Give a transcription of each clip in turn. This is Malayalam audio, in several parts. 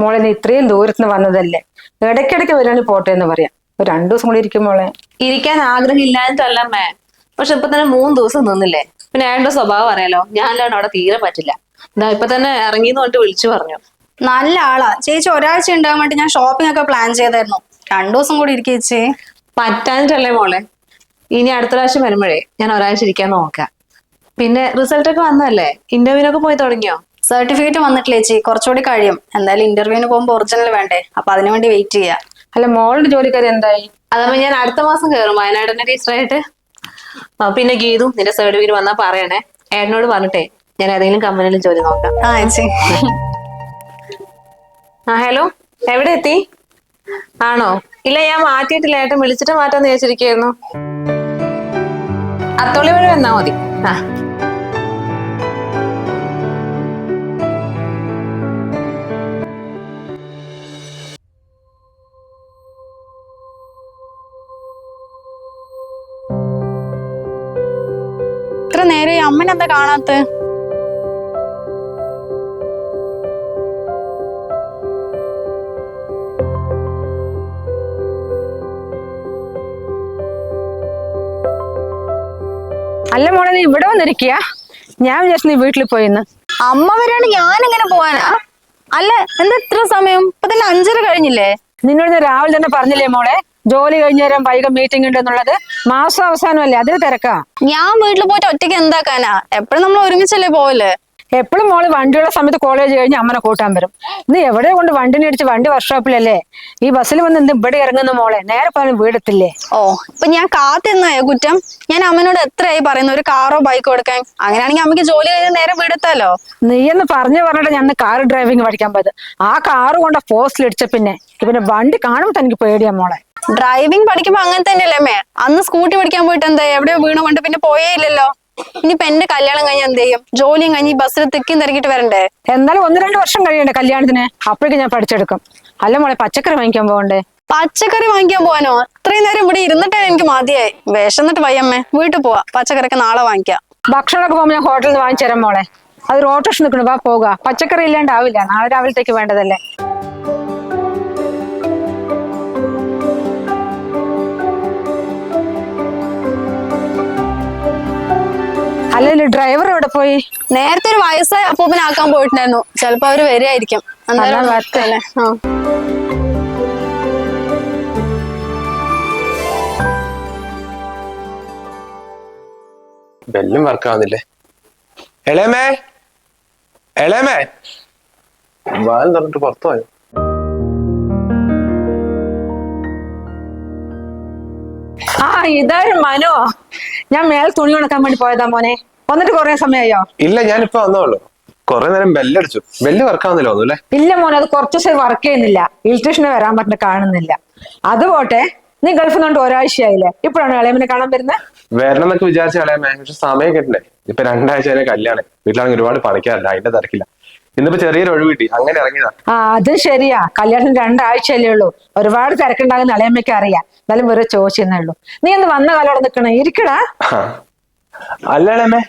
മോളെ നീ ഇത്രയും ദൂരത്തുനിന്ന് വന്നതല്ലേ? ഇടയ്ക്കിടയ്ക്ക് വരികയാണെങ്കിൽ പോട്ടെ എന്ന് പറയാം. ഒരു രണ്ടു ദിവസം കൂടി ഇരിക്കും മോളെ. ഇരിക്കാൻ ആഗ്രഹം ഇല്ലാഞ്ഞിട്ടല്ലമ്മേ പക്ഷെ ഇപ്പൊ തന്നെ മൂന്ന് ദിവസം നിന്നില്ലേ? പിന്നെ അയാളുടെ സ്വഭാവം അറിയാലോ? ഞാനല്ലാണ്ട് അവിടെ തീരെ പറ്റില്ല. ഇതാ ഇപ്പൊ തന്നെ ഇറങ്ങിന്ന് പറഞ്ഞിട്ട് വിളിച്ചു പറഞ്ഞു. നല്ല ആളാ. ചേച്ചി ഒരാഴ്ച ഉണ്ടാകാൻ വേണ്ടി ഞാൻ ഷോപ്പിംഗ് ഒക്കെ പ്ലാൻ ചെയ്തായിരുന്നു. രണ്ടു ദിവസം കൂടി ഇരിക്കേ ചേച്ചി. പറ്റാഞ്ഞിട്ടല്ലേ മോളെ? ഇനി അടുത്ത പ്രാവശ്യം വരുമ്പോഴേ ഞാൻ ഒരാഴ്ച ഇരിക്കാൻ നോക്കാം. പിന്നെ റിസൾട്ട് ഒക്കെ വന്നല്ലേ ഇന്റർവ്യൂവിനൊക്കെ പോയി തുടങ്ങിയോ? സർട്ടിഫിക്കറ്റ് വന്നിട്ടില്ല ചേച്ചി? കുറച്ചുകൂടി കഴിയും. എന്തായാലും ഇന്റർവ്യൂവിന് പോകുമ്പോൾ ഒറിജിനൽ വേണ്ടേ? അപ്പൊ അതിനു വേണ്ടി വെയിറ്റ് ചെയ്യാ. അല്ല മോളുടെ ജോലിക്കാരി എന്തായി? അതപ്പോ ഞാൻ അടുത്ത മാസം കയറും വയനാടിന്റെ ടീച്ചറായിട്ട് പിന്നെ ഗീതു നിന്റെ സർട്ടിഫിക്കറ്റ് വന്നാ പറയണേ. ഏട്ടനോട് പറഞ്ഞിട്ടേ ഞാൻ ഏതെങ്കിലും കമ്പനിയിൽ ജോലി നോക്കാം. ആ ചേച്ചി. ആ ഹലോ എവിടെ എത്തി? ആണോ? ഇല്ല ഞാൻ മാറ്റിയിട്ടില്ല. ഏട്ടൻ വിളിച്ചിട്ട് മാറ്റാന്ന് വിചാരിച്ചിരിക്കുന്നു അത്തോളി വഴി വന്നാ മതി. ആ. ഇത്ര നേരെ ഈ അമ്മനെന്താ കാണാത്ത അല്ല മോളെ നീ ഇവിടെ വന്നിരിക്കുക ഞാൻ വിചാരിച്ചു നീ വീട്ടിൽ പോയിന്ന്. അമ്മ വരാണ് ഞാൻ എങ്ങനെ പോവാനാ? അല്ല എന്താ ഇത്ര സമയം? ഇപ്പൊ തന്നെ അഞ്ചര കഴിഞ്ഞില്ലേ? നിന്നോട് ഞാൻ രാവിലെ തന്നെ പറഞ്ഞില്ലേ മോളെ? ജോലി കഴിഞ്ഞ നേരം വൈകം മീറ്റിംഗ് ഉണ്ട് എന്നുള്ളത് മാസം അവസാനമല്ലേ? അതിന് തിരക്കാ. ഞാൻ വീട്ടിൽ പോയിട്ട് ഒറ്റയ്ക്ക് എന്താക്കാനാ? എപ്പോഴും നമ്മൾ ഒരുമിച്ചല്ലേ പോവല്ലേ എപ്പോഴും മോൾ വണ്ടിയുള്ള സമയത്ത് കോളേജ് കഴിഞ്ഞ് അമ്മനെ കൂട്ടാൻ വരും. നീ എവിടെ കൊണ്ട് വണ്ടിനെ അടിച്ച് വണ്ടി വർക്ക്ഷോപ്പിലല്ലേ ഈ ബസ്സിൽ വന്ന് എന്ത് ഇവിടെ ഇറങ്ങുന്ന മോളെ. നേരെ പോലും വീടത്തില്ലേ? ഓ ഇപ്പൊ ഞാൻ കാത്തിരുന്നായോ കുറ്റം? ഞാൻ അമ്മനോട് എത്രയായി പറയുന്നു? ഒരു കാറോ ബൈക്കോ എടുക്കാൻ? അങ്ങനെയാണെങ്കിൽ അമ്മയ്ക്ക് ജോലി കഴിഞ്ഞ് നേരെ വീടത്തല്ലോ നീ എന്ന് പറഞ്ഞു പറഞ്ഞിട്ട് ഞാൻ കാർ ഡ്രൈവിംഗ് പഠിക്കാൻ പോയത്. ആ കാറ് കൊണ്ട് പോസ്റ്റിൽ ഇടിച്ച പിന്നെ. പിന്നെ വണ്ടി കാണുമ്പോൾ തനിക്ക് പേടിയാ മോളെ. ഡ്രൈവിംഗ് പഠിക്കുമ്പോ അങ്ങനെ തന്നെയല്ലേ അമ്മേ? അന്ന് സ്കൂട്ടി പഠിക്കാൻ പോയിട്ട് എന്താ എവിടെയോ വീണ കൊണ്ട് പിന്നെ പോയേ ഇല്ലല്ലോ. ഇനിയിപ്പൊ എന്റെ കല്യാണം കഴിഞ്ഞ എന്ത് ചെയ്യും? ജോലിയും കഴിഞ്ഞ് ബസ്സിൽ തിക്കും തിരക്കിട്ട് വരണ്ടേ? എന്നാലും ഒന്ന് രണ്ട് വർഷം കഴിയണ്ടേ കല്യാണത്തിന്? അപ്പോഴേക്കും ഞാൻ പഠിച്ചെടുക്കും. അല്ല മോളെ പച്ചക്കറി വാങ്ങിക്കാൻ പോകണ്ടേ പച്ചക്കറി വാങ്ങിക്കാൻ പോവാനോ? ഇത്രയും നേരം ഇവിടെ ഇരുന്നിട്ടേ എനിക്ക് മതിയായി. വിശന്നിട്ട് വയ്യമ്മേ വീട്ടിൽ പോവാ. പച്ചക്കറിയൊക്കെ നാളെ വാങ്ങിക്കാം. ഭക്ഷണമൊക്കെ പോകുമ്പോൾ ഞാൻ ഹോട്ടലിൽ നിന്ന് വാങ്ങിച്ചു തരാം മോളെ. അത് റോട്ടേഷൻ നിൽക്കണം വാ പോവുക പച്ചക്കറി ഇല്ലാണ്ടാവില്ല. നാളെ രാവിലത്തേക്ക് വേണ്ടതല്ലേ? അല്ലെങ്കിൽ ഡ്രൈവർ എവിടെ പോയി? നേരത്തെ ഒരു വയസ്സായ അപ്പൂപ്പനാക്കാൻ പോയിട്ടുണ്ടായിരുന്നു. ചിലപ്പോ അവർ വരികയായിരിക്കും അല്ലേ? ആ. ബെല്ലും വർക്ക് ആവുന്നില്ലേ എളേമേ? എളേമേ? വാൽ തുറന്നിട്ട് പുറത്തു പോയോ? ആ ഇതാരും മനോ? ഞാൻ മേൽ തുണി ഉണക്കാൻ വേണ്ടി പോയതാ മോനെ. വന്നിട്ട് കൊറേ സമയമായോ ഇല്ല ഞാനിപ്പോ വന്നോളൂ കുറെ നേരം ബെല്ലടിച്ചു. ബെല്ല് വർക്ക് ആവുന്നില്ല തോന്നുന്നു അല്ലേ? ഇല്ല മോനെ അത് കുറച്ചു ദിവസം വർക്ക് ചെയ്യുന്നില്ല. ഇലക്ട്രീഷനെ വരാൻ പറ്റുന്ന കാണുന്നില്ല. അത് പോട്ടെ നീ ഗൾഫിൽ നിന്നുകൊണ്ട് ഒരാഴ്ചയായില്ലേ? ഇപ്പോഴാണ് ഇളയമിനെ കാണാൻ വരുന്നത് വരണം എന്നൊക്കെ വിചാരിച്ച ഇളയമ്മ പക്ഷെ സമയം കിട്ടണ്ടേ ഇപ്പൊ രണ്ടാഴ്ച വരെ കല്യാണം. വീട്ടിലാണെങ്കിൽ ഒരുപാട് പണിക്കാറില്ല അതിന്റെ തിരക്കില്ല. ഇന്നിപ്പോ ചെറിയൊരു ഒഴിവ് കിട്ടി. അങ്ങനെ ഇറങ്ങിയതാ. ആ അത് ശരിയാ. കല്യാണം രണ്ടാഴ്ച രണ്ടാഴ്ചയല്ലേ ഉള്ളൂ. ഒരുപാട് തിരക്കുണ്ടാകുന്ന അളയമ്മയ്ക്ക് അറിയാം. എന്നാലും വെറുതെ ചോദിച്ചെന്നേ ഉള്ളൂ. നീ ഒന്ന് വന്ന കാലം അവിടെ നിൽക്കണേ? ഇരിക്കടാ. അല്ലേ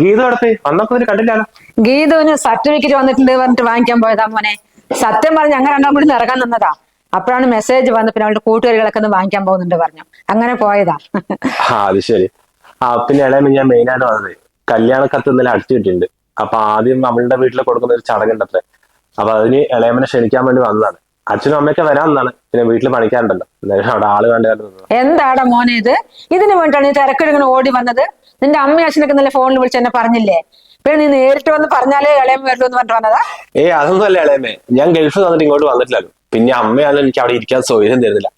ഗീത അടുത്ത് വന്നപ്പോ കണ്ടില്ലല്ലോ ഗീതുവിന് സർട്ടിഫിക്കറ്റ് വന്നിട്ടുണ്ട് പറഞ്ഞിട്ട് വാങ്ങിക്കാൻ പോയതാ മോനെ. സത്യം പറഞ്ഞ് ഞങ്ങൾ രണ്ടാം കൂടി ഇറങ്ങാൻ നിന്നതാ. അപ്പോഴാണ് മെസ്സേജ് വന്ന് പിന്നെ അവളുടെ കൂട്ടുകാരികളൊക്കെ ഒന്ന് വാങ്ങിക്കാൻ പോകുന്നുണ്ട് പറഞ്ഞു. അങ്ങനെ പോയതാ. അത് ശരി. ആ പിന്നെ ഇളയമ്മ ഞാൻ മെയിൻ ആയിട്ട് വന്നത് കല്യാണ കത്ത് ഇന്നലെ അടിച്ചു കിട്ടിയിട്ടുണ്ട്. അപ്പൊ ആദ്യം അവളുടെ വീട്ടിൽ കൊടുക്കുന്ന ഒരു ചടങ്ങുണ്ടത്രേ. അപ്പൊ അതിന് ഇളയമനെ ക്ഷണിക്കാൻ വേണ്ടി വന്നതാണ്. അച്ഛനും അമ്മയൊക്കെ വരാമെന്നാണ്. പിന്നെ വീട്ടിൽ പണിക്കാറുണ്ടല്ലോ എന്തായാലും അവിടെ ആൾ വേണ്ടായിരുന്നു എന്താടാ മോനെ ഇത്? ഇതിനു വേണ്ടിയാണ് ഈ തിരക്കിടിങ്ങനെ ഓടി വന്നത്? നിന്റെ അമ്മയും അച്ഛനൊക്കെ നല്ല ഫോണിൽ വിളിച്ച് എന്നെ പറഞ്ഞില്ലേ? പിന്നെ നീ നേരിട്ട് വന്ന് പറഞ്ഞാലേ ഇളയം വരുള്ളൂ എന്ന് പറഞ്ഞിട്ട് വന്നതാ? ഏ അതൊന്നും അല്ല ഇളയമേ ഞാൻ ഗൾഫിൽ വന്നിട്ട് ഇങ്ങോട്ട് വന്നിട്ടില്ലല്ലോ പിന്നെ അമ്മയാണ് എനിക്ക് അവിടെ ഇരിക്കാൻ സൗകര്യം തരുന്നില്ല.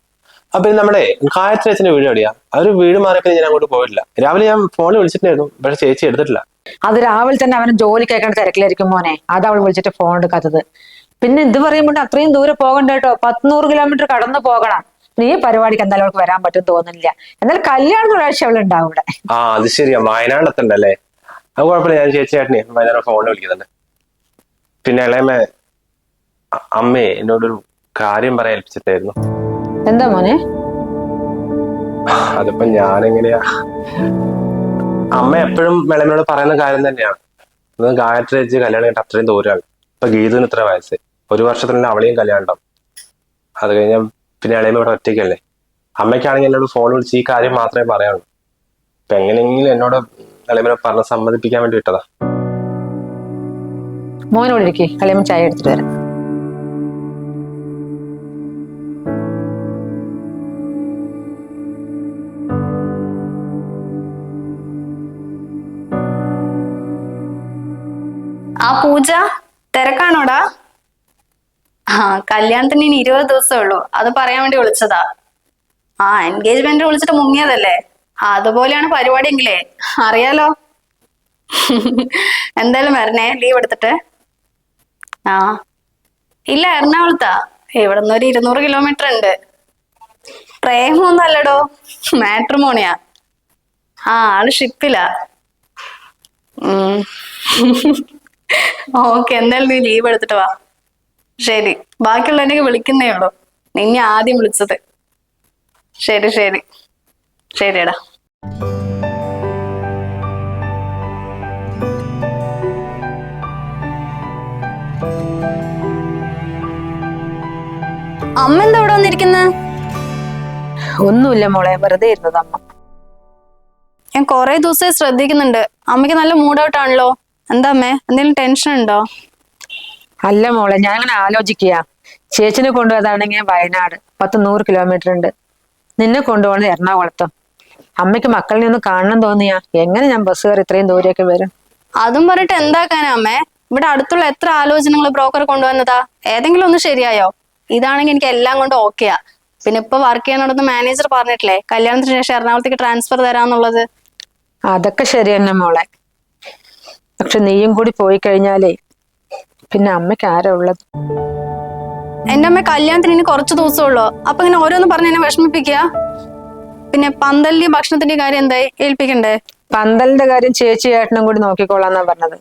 അപ്പൊ നമ്മുടെ കായത്രി അച്ഛന്റെ വീട് എവിടെയാ? ആ ഒരു വീട് മാറിയപ്പോ ഞാൻ അങ്ങോട്ട് പോയിട്ടില്ല. രാവിലെ ഞാൻ ഫോണിൽ വിളിച്ചിട്ടുണ്ടായിരുന്നു പക്ഷെ ചേച്ചി എടുത്തിട്ടില്ല. അത് രാവിലെ തന്നെ അവന് ജോലി കേൾക്കേണ്ട തിരക്കിലായിരിക്കും മോനെ. അത് അവൾ വിളിച്ചിട്ട് ഫോൺ എടുക്കാത്തത്. പിന്നെ ഇത് പറയുമ്പോൾ അത്രയും ദൂരെ പോകണ്ട കേട്ടോ. പത്തുനൂറ് കിലോമീറ്റർ കടന്നു പോകണം. നീ ഈ പരിപാടിക്ക് എന്തായാലും അവൾക്ക് വരാൻ പറ്റും തോന്നുന്നില്ല. എന്നാൽ കല്യാണം ഒരാഴ്ച അവൾ ഉണ്ടാവും ഇവിടെ. ആ അത് ശരിയാ. വയനാടത്തുണ്ടല്ലേ അത് കുഴപ്പമില്ല. ഞാൻ ചേച്ചി ചേട്ടനെ വൈകുന്നേരം ഫോണിൽ വിളിക്കുന്നുണ്ട്. പിന്നെ ഇളയമ്മ അമ്മേ എന്നോടൊരു കാര്യം പറയാൻ ഏൽപ്പിച്ചിട്ടായിരുന്നു. എന്താ മോനെ? അതിപ്പോ ഞാനെങ്ങനെയാ? അമ്മ എപ്പോഴും വിളമയോട് പറയുന്ന കാര്യം തന്നെയാണ്. ഇത് ഗായത്രി ചേച്ചി കല്യാണം കഴിഞ്ഞിട്ട് അത്രയും ദൂരമാണ്. ഇപ്പൊ ഗീതുവിന് ഇത്ര വയസ്സ്. ഒരു വർഷത്തിനുള്ളിൽ അവളെയും കല്യാണം ഉണ്ടാവും. അത് കഴിഞ്ഞാൽ പിന്നെ ഇളയമ്മ ഇവിടെ ഒറ്റയ്ക്കല്ലേ? അമ്മയ്ക്കാണെങ്കിൽ എന്നോട് ഫോൺ വിളിച്ച് ഈ കാര്യം മാത്രമേ പറയാനുള്ളൂ. അപ്പൊ എങ്ങനെയെങ്കിലും എന്നോട് ഇളയമ്മനെ പറഞ്ഞ് സമ്മതിപ്പിക്കാൻ വേണ്ടി വിട്ടതാ. മോനോട് ഇരിക്കേ. കളിയമ്മ ചായ എടുത്തിട്ട് വരാം. ആ പൂജ തിരക്കാണോടാ? ആ കല്യാണത്തിന് ഇനി ഇരുപത് ദിവസമേ ഉള്ളൂ. അത് പറയാൻ വേണ്ടി വിളിച്ചതാ. ആ എൻഗേജ്മെന്റ് വിളിച്ചിട്ട് മുങ്ങിയതല്ലേ? അതുപോലെയാണ് പരിപാടിയെങ്കിലേ. അറിയാലോ. എന്തായാലും വരണേ ലീവ് എടുത്തിട്ട്. ആ. ഇല്ല എറണാകുളത്താ. ഇവിടെ നിന്ന് ഒരു ഇരുന്നൂറ് കിലോമീറ്റർ ഉണ്ട്. പ്രേമൊന്നും അല്ലടോ. മാട്രിമോണിയാ. ആ ആൾ ഷിപ്പിലാ ഉം. ഓക്കെ എന്തായാലും നീ ലീവ് എടുത്തിട്ട് വാ. ശരി. ബാക്കിയുള്ളതിനൊക്കെ വിളിക്കുന്നേ ഉള്ളൂ. നിന്നെ ആദ്യം വിളിച്ചത്. ശരി ശരി. ശരിയടാ. അമ്മ എന്താ ഇവിടെ വന്നിരിക്കുന്നത് ഒന്നുമില്ല മോളെ വെറുതെ ഇരുന്നത് അമ്മ. ഞാൻ കൊറേ ദിവസമായി ശ്രദ്ധിക്കുന്നുണ്ട്. അമ്മയ്ക്ക് നല്ല മൂഡ് ഔട്ട് ആണല്ലോ. എന്താ അമ്മേ എന്തെങ്കിലും ടെൻഷൻ ഉണ്ടോ? അല്ല മോളെ ഞാൻ അങ്ങനെ ആലോചിക്കുക ചേച്ചിനെ കൊണ്ടുപോയതാണെങ്കിൽ വയനാട്. പത്ത് നൂറ് കിലോമീറ്റർ ഉണ്ട്. നിന്നെ കൊണ്ടുപോകണത് എറണാകുളത്തും. അമ്മയ്ക്ക് മക്കളിനെ ഒന്ന് കാണണം തോന്നിയാ. എങ്ങനെ ഞാൻ ബസ് കയറി ഇത്രയും ദൂരെയൊക്കെ വരും? അതും പറഞ്ഞിട്ട് എന്താക്കാനാ അമ്മേ? ഇവിടെ അടുത്തുള്ള എത്ര ആലോചനകൾ ബ്രോക്കർ കൊണ്ടുവന്നതാ? ഏതെങ്കിലും ഒന്ന് ശരിയായോ? ഇതാണെങ്കിൽ എനിക്ക് എല്ലാം കൊണ്ട് ഓക്കെയാ പിന്നെ ഇപ്പൊ വർക്ക് ചെയ്യണോടൊന്ന് മാനേജർ പറഞ്ഞിട്ടില്ലേ? കല്യാണത്തിന് ശേഷം എറണാകുളത്തേക്ക് ട്രാൻസ്ഫർ തരാന്നുള്ളത്. അതൊക്കെ ശരി തന്നെ മോളെ. പക്ഷെ നീയും കൂടി പോയി കഴിഞ്ഞാലേ പിന്നെ അമ്മയ്ക്ക് ആരാ ഉള്ളത്? എന്റെ അമ്മ കല്യാണത്തിന് ഇനി കുറച്ച് ദിവസമുള്ളൂ അപ്പൊ ഇങ്ങനെ ഓരോന്ന് പറഞ്ഞ് എന്നെ വിഷമിപ്പിക്കുക? പിന്നെ പന്തലിന്റെ ഭക്ഷണത്തിന്റെ കാര്യം എന്തായി? ഏൽപ്പിക്കണ്ടേ? പന്തലിന്റെ കാര്യം ചേച്ചി ഏട്ടനും കൂടി നോക്കിക്കോളാന്നാ പറഞ്ഞത്.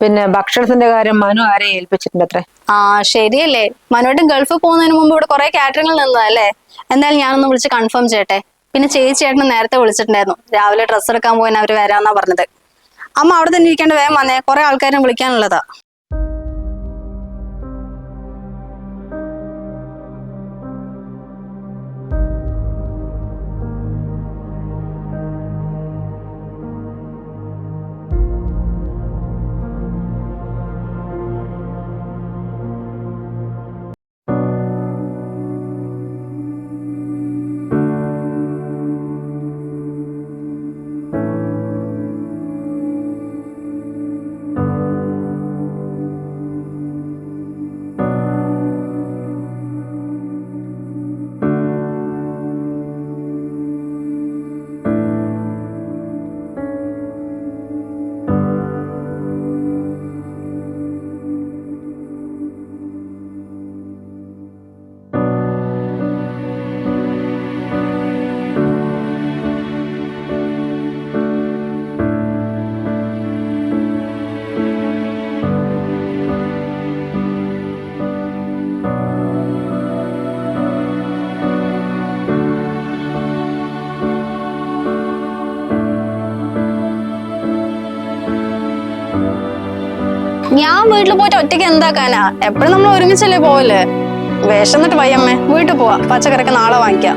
പിന്നെ ഭക്ഷണത്തിന്റെ കാര്യം മനു ആരെ ഏൽപ്പിച്ചിട്ടുണ്ട് അത്രേ ആ ശരിയല്ലേ. മനുവായിട്ടും ഗൾഫിൽ പോകുന്നതിന് മുമ്പ് ഇവിടെ കുറെ കാറ്ററിംഗിൽ നിന്നതല്ലേ എന്തായാലും ഞാനൊന്ന് വിളിച്ച് കൺഫേം ചെയ്യട്ടെ. പിന്നെ ചേച്ചി ചേട്ടന് നേരത്തെ വിളിച്ചിട്ടുണ്ടായിരുന്നു. രാവിലെ ഡ്രസ്സ് എടുക്കാൻ പോയി അവർ വരാന്നാ പറഞ്ഞത്. അമ്മ അവിടെ തന്നെ ഇരിക്കേണ്ട വേഗം വന്നേ. കുറെ ആൾക്കാരെ വിളിക്കാനുള്ളതാ. വീട്ടിൽ പോയിട്ട് ഒറ്റയ്ക്ക് എന്താക്കാനാ എപ്പോഴും നമ്മൾ ഒരുമിച്ചല്ലേ പോവല്ലേ വിശന്നിട്ട് വയ്യമ്മേ വീട്ടിൽ പോവാ. പച്ചക്കറിക്ക് നാളെ വാങ്ങിക്കാം.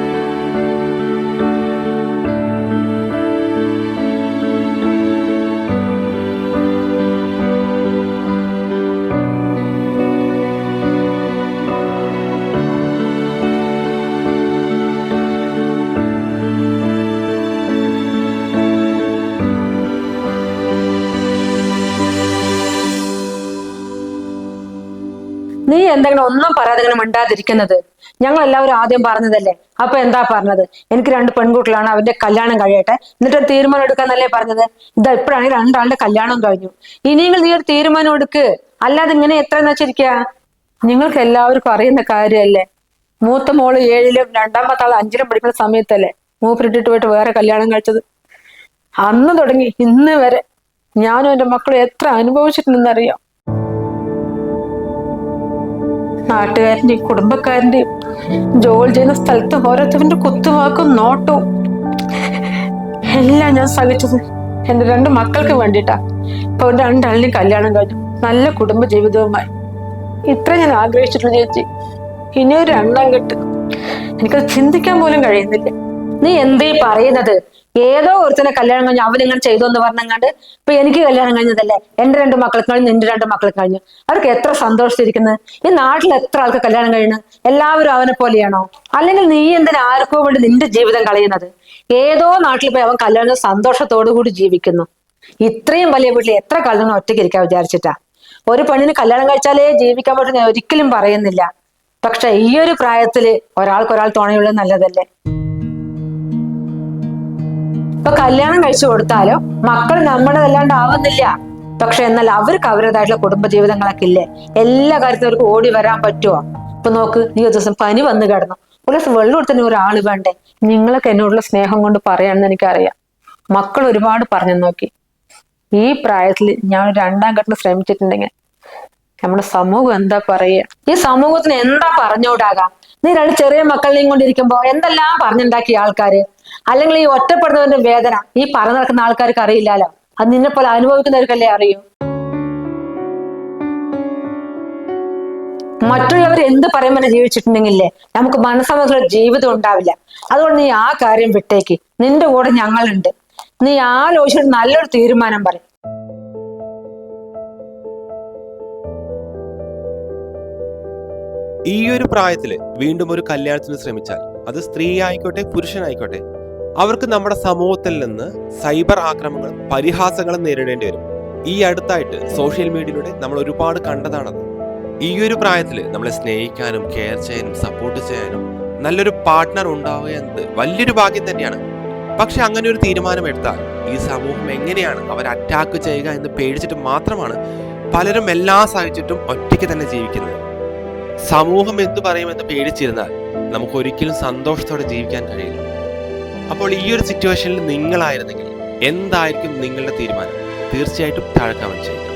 നീ എന്തെങ്കിലും ഒന്നും പറയാതെ ഇങ്ങനെ മിണ്ടാതിരിക്കുന്നത്. ഞങ്ങൾ എല്ലാവരും ആദ്യം പറഞ്ഞതല്ലേ? അപ്പൊ എന്താ പറഞ്ഞത്? എനിക്ക് രണ്ട് പെൺകുട്ടികളാണ് അവന്റെ കല്യാണം കഴിയട്ടെ. എന്നിട്ട് ഒരു തീരുമാനം എടുക്കാന്നല്ലേ പറഞ്ഞത്? ഇതാ ഇപ്പോഴാണെങ്കിൽ രണ്ടാളുടെ കല്യാണം കഴിഞ്ഞു. ഇനിയെങ്കിൽ നീ ഒരു തീരുമാനം എടുക്ക്. അല്ലാതെ ഇങ്ങനെ എത്ര വെച്ചിരിക്കുക നിങ്ങൾക്ക് എല്ലാവർക്കും അറിയുന്ന കാര്യമല്ലേ? മൂത്ത മോൾ ഏഴിലും രണ്ടാമത്തെ ആൾ അഞ്ചിലും പഠിക്കുന്ന സമയത്തല്ലേ മൂപ്പരിട്ടിട്ട് പോയിട്ട് വേറെ കല്യാണം കഴിച്ചത്? അന്ന് തുടങ്ങി ഇന്ന് വരെ ഞാനും എന്റെ മക്കളും എത്ര അനുഭവിച്ചിട്ടുണ്ടെന്നറിയാം? നാട്ടുകാരന്റെയും കുടുംബക്കാരന്റെയും ജോലി ചെയ്യുന്ന സ്ഥലത്ത് ഓരോരുത്തരുടെ കുത്തുവാക്കും നോട്ടവും എല്ലാം ഞാൻ സഹിച്ചത് എന്റെ രണ്ട് മക്കൾക്ക് വേണ്ടിയിട്ടാ. ഇപ്പൊ രണ്ടാളിനും കല്യാണം കഴിഞ്ഞു. നല്ല കുടുംബ ജീവിതവുമായി. ഇത്ര ഞാൻ ആഗ്രഹിച്ചിട്ടുള്ളൂ ചേച്ചി. ഇനിയൊരു എണ്ണം കെട്ട്. എനിക്കത് ചിന്തിക്കാൻ പോലും കഴിയുന്നില്ല. നീ എന്തേ പറയുന്നത്? ഏതോ ഒരുത്തനെ കല്യാണം കഴിഞ്ഞു അവനിങ്ങനെ ചെയ്തു എന്ന് പറഞ്ഞങ്ങാണ്ട് ഇപ്പൊ എനിക്ക് കല്യാണം കഴിഞ്ഞതല്ലേ? എന്റെ രണ്ട് മക്കൾക്ക് കഴിഞ്ഞു നിന്റെ രണ്ട് മക്കൾക്ക് കഴിഞ്ഞു. അവർക്ക് എത്ര സന്തോഷിച്ചിരിക്കുന്നു? ഈ നാട്ടിൽ എത്ര ആൾക്ക് കല്യാണം കഴിഞ്ഞു എല്ലാവരും അവനെ പോലെയാണോ? അല്ലെങ്കിൽ നീ എന്തിനാ ആർക്കോ വേണ്ടി നിന്റെ ജീവിതം കളയുന്നത്? ഏതോ നാട്ടിൽ പോയി അവൻ കല്യാണം സന്തോഷത്തോടു കൂടി ജീവിക്കുന്നു. ഇത്രയും വലിയ വീട്ടിൽ എത്ര കല്യാണം ഒറ്റയ്ക്ക് ഇരിക്കാൻ വിചാരിച്ചിട്ടാ? ഒരു പെണ്ണിന് കല്യാണം കഴിച്ചാലേ ജീവിക്കാൻ പറ്റുന്ന ഒരിക്കലും പറയുന്നില്ല. പക്ഷെ ഈ ഒരു പ്രായത്തിൽ ഒരാൾക്കൊരാൾ തോണയുള്ളത് നല്ലതല്ലേ? ഇപ്പൊ കല്യാണം കഴിച്ചു കൊടുത്താലോ മക്കൾ നമ്മുടേതല്ലാണ്ട് ആവുന്നില്ല പക്ഷെ എന്നാൽ അവർക്ക് അവരുടേതായിട്ടുള്ള കുടുംബജീവിതങ്ങളൊക്കെ ഇല്ലേ? എല്ലാ കാര്യത്തിലും അവർക്ക് ഓടി വരാൻ പറ്റുമോ ഇപ്പൊ നോക്ക് നീ ഒരു ദിവസം പനി വന്നു കിടന്നു. ഒരു ദിവസം വെള്ളം കൊടുത്തന്നെ ഒരാൾ വേണ്ടേ? നിങ്ങളൊക്കെ എന്നോടുള്ള സ്നേഹം കൊണ്ട് പറയാണെന്ന് എനിക്കറിയാം. മക്കൾ ഒരുപാട് പറഞ്ഞു നോക്കി. ഈ പ്രായത്തിൽ ഞാൻ രണ്ടാം ഘട്ടം ശ്രമിച്ചിട്ടുണ്ടെങ്കിൽ നമ്മുടെ സമൂഹം എന്താ പറയുക? ഈ സമൂഹത്തിന് എന്താ പറഞ്ഞുകൂടാകാം? നീ രണ്ട് ചെറിയ മക്കളെയും കൊണ്ടിരിക്കുമ്പോ എന്തെല്ലാം പറഞ്ഞുണ്ടാക്കിയ ആൾക്കാര്? അല്ലെങ്കിൽ ഈ ഒറ്റപ്പെടുന്നവന്റെ വേദന ഈ പറഞ്ഞു നടക്കുന്ന ആൾക്കാർക്ക് അറിയില്ലാലോ? അത് നിന്നെ പോലെ അനുഭവിക്കുന്നവർക്കല്ലേ അറിയൂ? മറ്റുള്ളവർ എന്ത് പറയുമ്പോൾ ജീവിച്ചിട്ടുണ്ടെങ്കിലേ നമുക്ക് മനസ്സമ്മതമുള്ള ജീവിതം ഉണ്ടാവില്ല. അതുകൊണ്ട് നീ ആ കാര്യം വിട്ടേക്ക്. നിന്റെ കൂടെ ഞങ്ങളുണ്ട്. നീ ആലോചിച്ചിട്ട് നല്ലൊരു തീരുമാനം പറയും. ഈ ഒരു പ്രായത്തിൽ വീണ്ടും ഒരു കല്യാണത്തിന് ശ്രമിച്ചാൽ അത് സ്ത്രീ ആയിക്കോട്ടെ പുരുഷനായിക്കോട്ടെ അവർക്ക് നമ്മുടെ സമൂഹത്തിൽ നിന്ന് സൈബർ ആക്രമണങ്ങളും പരിഹാസങ്ങളും നേരിടേണ്ടി വരും. ഈ അടുത്തായിട്ട് സോഷ്യൽ മീഡിയയിലൂടെ നമ്മൾ ഒരുപാട് കണ്ടതാണത്. ഈ ഒരു പ്രായത്തിൽ നമ്മളെ സ്നേഹിക്കാനും കെയർ ചെയ്യാനും സപ്പോർട്ട് ചെയ്യാനും നല്ലൊരു പാർട്ട്ണർ ഉണ്ടാവുക എന്നത് വലിയൊരു ഭാഗ്യം തന്നെയാണ്. പക്ഷെ അങ്ങനെ ഒരു തീരുമാനം എടുത്താൽ ഈ സമൂഹം എങ്ങനെയാണ് അവർ അറ്റാക്ക് ചെയ്യുക എന്ന് പേടിച്ചിട്ട് മാത്രമാണ് പലരും എല്ലാ സഹിച്ചിട്ടും ഒറ്റയ്ക്ക് തന്നെ ജീവിക്കുന്നത്. സമൂഹം എന്തു പറയുമെന്ന് പേടിച്ചിരുന്നാൽ നമുക്ക് ഒരിക്കലും സന്തോഷത്തോടെ ജീവിക്കാൻ കഴിയില്ല. അപ്പോൾ ഈ ഒരു സിറ്റുവേഷനിൽ നിങ്ങളായിരുന്നെങ്കിൽ എന്തായിരിക്കും നിങ്ങളുടെ തീരുമാനം? തീർച്ചയായിട്ടും താഴെ ചെയ്യുക.